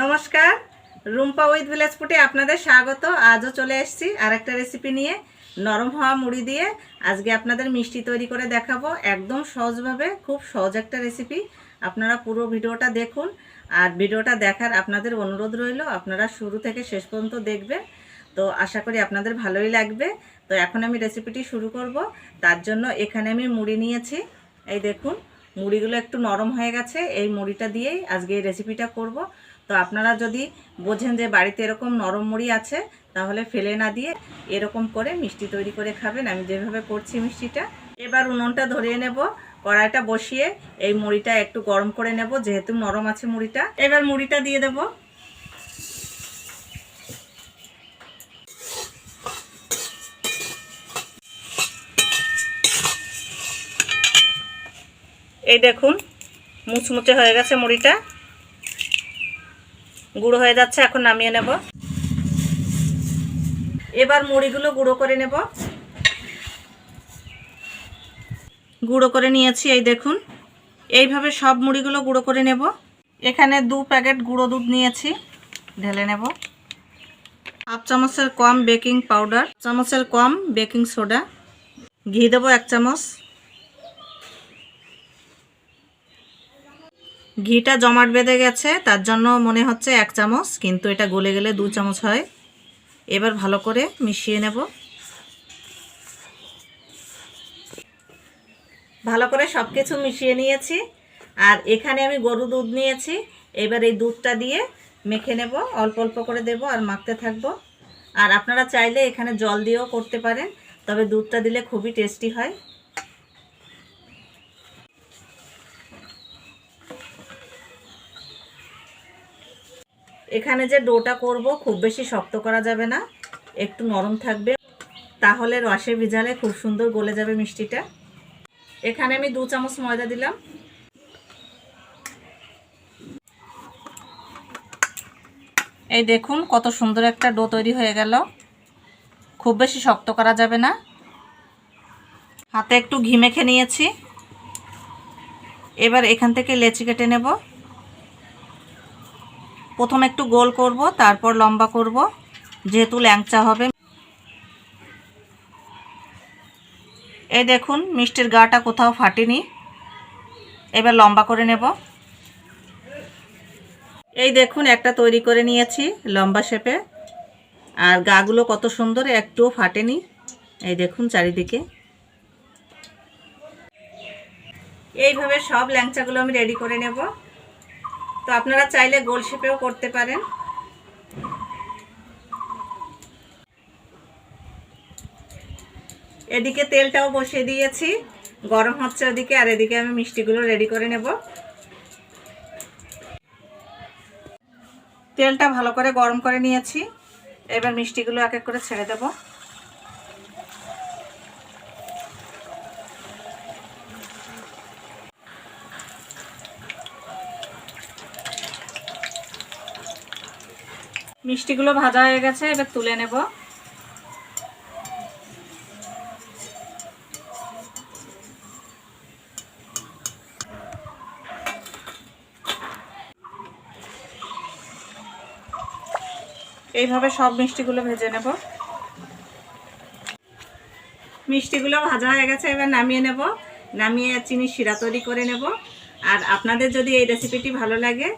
নমস্কার, Rumpa with village ফুটে আপনাদের স্বাগত। আজও চলে এসেছি আর একটা রেসিপি নিয়ে, নরম হওয়া মুড়ি দিয়ে। আজকে আপনাদের মিষ্টি তৈরি করে দেখাবো। একদম সহজভাবে, খুব সহজ একটা রেসিপি আপনারা পুরো ভিডিওটা দেখুন। আর ভিডিওটা দেখার আপনাদের অনুরোধ রইল, আপনারা শুরু থেকে শেষ পর্যন্ত দেখবেন। তো আশা করি আপনাদের ভালোই লাগবে। তো এখন আমি রেসিপিটি শুরু করব। তার জন্য এখানে আমি মুড়ি নিয়েছি। এই দেখুন, মুড়িগুলো একটু নরম হয়ে গেছে। এই মুড়িটা দিয়েই আজকে এই রেসিপিটা করব। তো আপনারা যদি বোঝেন যে বাড়িতে এরকম নরম মুড়ি আছে, তাহলে ফেলে না দিয়ে এরকম করে মিষ্টি তৈরি করে খাবেন। আমি যেভাবে করছি মিষ্টিটা, এবার উনুনটা ধরিয়ে নেব, কড়াইটা বসিয়ে এই মুড়িটা একটু গরম করে নেব, যেহেতু নরম আছে মুড়িটা। এবার মুড়িটা দিয়ে দেব। এই দেখুন, মুচমুচে হয়ে গেছে মুড়িটা। গুঁড়ো হয়ে যাচ্ছে, এখন নামিয়ে নেব। এবার মুড়িগুলো গুঁড়ো করে নেব। গুঁড়ো করে নিয়েছি, এই দেখুন। এইভাবে সব মুড়িগুলো গুঁড়ো করে নেব। এখানে দু প্যাকেট গুঁড়ো দুধ নিয়েছি, ঢেলে নেব। হাফ চামচের কম বেকিং পাউডার, চামচের কম বেকিং সোডা। ঘি দেবো এক চামচ। ঘিটা জমাট বেঁধে গেছে, তার জন্য মনে হচ্ছে এক চামচ, কিন্তু এটা গলে গেলে দু চামচ হয়। এবার ভালো করে মিশিয়ে নেব। ভালো করে সব কিছু মিশিয়ে নিয়েছি, আর এখানে আমি গরু দুধ নিয়েছি। এবার এই দুধটা দিয়ে মেখে নেব, অল্প অল্প করে দেব আর মাখতে থাকব। আর আপনারা চাইলে এখানে জল দিয়েও করতে পারেন, তবে দুধটা দিলে খুবই টেস্টি হয়। এখানে যে ডোটা করব, খুব বেশি শক্ত করা যাবে না। একটু নরম থাকবে। তাহলে রসে ভিজালে খুব সুন্দর গলে যাবে মিষ্টিটা। এখানে আমি দু চামচ ময়দা দিলাম। এই দেখুন, কত সুন্দর একটা ডো তৈরি হয়ে গেল। খুব বেশি শক্ত করা যাবে না। হাতে একটু ঘি মেখে নিয়েছি। এবার এখান থেকে লেচি কেটে নেব। প্রথম একটু গোল করব, তারপর লম্বা করব, যেহেতু ল্যাংচা হবে। এই দেখুন, মিষ্টির গাটা কোথাও ফাটেনি। এবার লম্বা করে নেব। এই দেখুন, একটা তৈরি করে নিয়েছি লম্বা শেপে। আর গাগুলো কত সুন্দর, একটুও ফাটেনি। এই দেখুন, চারিদিকে। এইভাবে সব ল্যাংচাগুলো আমি রেডি করে নেব। তো আপনারা চাইলে গোল শেপেও করতে পারেন। এদিকে তেলটাও বসিয়ে দিয়েছি, গরম হচ্ছে ওদিকে, আর এদিকে আমি মিষ্টিগুলো রেডি করে নেব। তেলটা ভালো করে গরম করে নিয়েছি, এবার মিষ্টিগুলো এক এক করে ছেড়ে দেব। মিষ্টিগুলো ভাজা হয়ে গেছে, এবার তুলে নেব। এইভাবে সব মিষ্টিগুলো ভেজে নেব। মিষ্টিগুলো ভাজা হয়ে গেছে, এবার নামিয়ে নেব। নামিয়ে চিনি শিরা তৈরি করে নেব। আর আপনাদের যদি এই রেসিপিটি ভালো লাগে,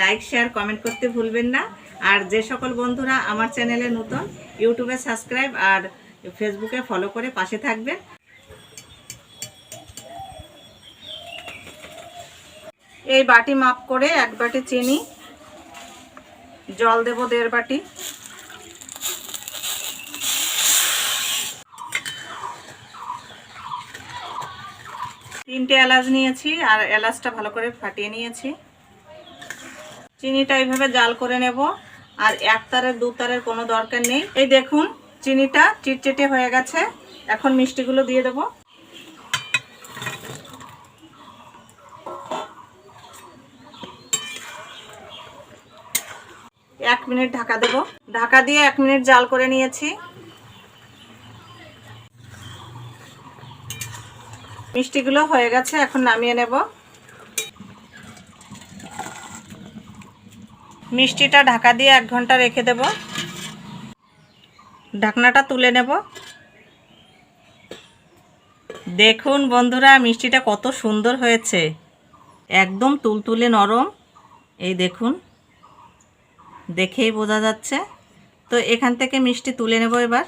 লাইক, শেয়ার, কমেন্ট করতে ভুলবেন না। আর যে সকল বন্ধুরা আমার চ্যানেলে নতুন, ইউটিউবে সাবস্ক্রাইব আর ফেসবুকে ফলো করে পাশে থাকবেন। এই বাটি মাপ করে এক বাটি চিনি, জল দেব দেড় বাটি। তিনটে এলাচ নিয়েছি আর এলাচটা ভালো করে ফাটিয়ে নিয়েছি। চিনিটা এইভাবে জাল করে নেব। আর এক তারের দু তারের কোনো দরকার নেই। এই দেখুন, চিনিটা চিটচিটে হয়ে গেছে। এখন মিষ্টিগুলো দিয়ে দেব। এক মিনিট ঢাকা দেব। ঢাকা দিয়ে এক মিনিট জাল করে নিয়েছি। মিষ্টিগুলো হয়ে গেছে, এখন নামিয়ে নেব। মিষ্টিটা ঢাকা দিয়ে এক ঘণ্টা রেখে দেব। ঢাকনাটা তুলে নেব। দেখুন বন্ধুরা, মিষ্টিটা কত সুন্দর হয়েছে। একদম তুলতুলে নরম। এই দেখুন, দেখেই বোঝা যাচ্ছে। তো এখান থেকে মিষ্টি তুলে নেব এবার।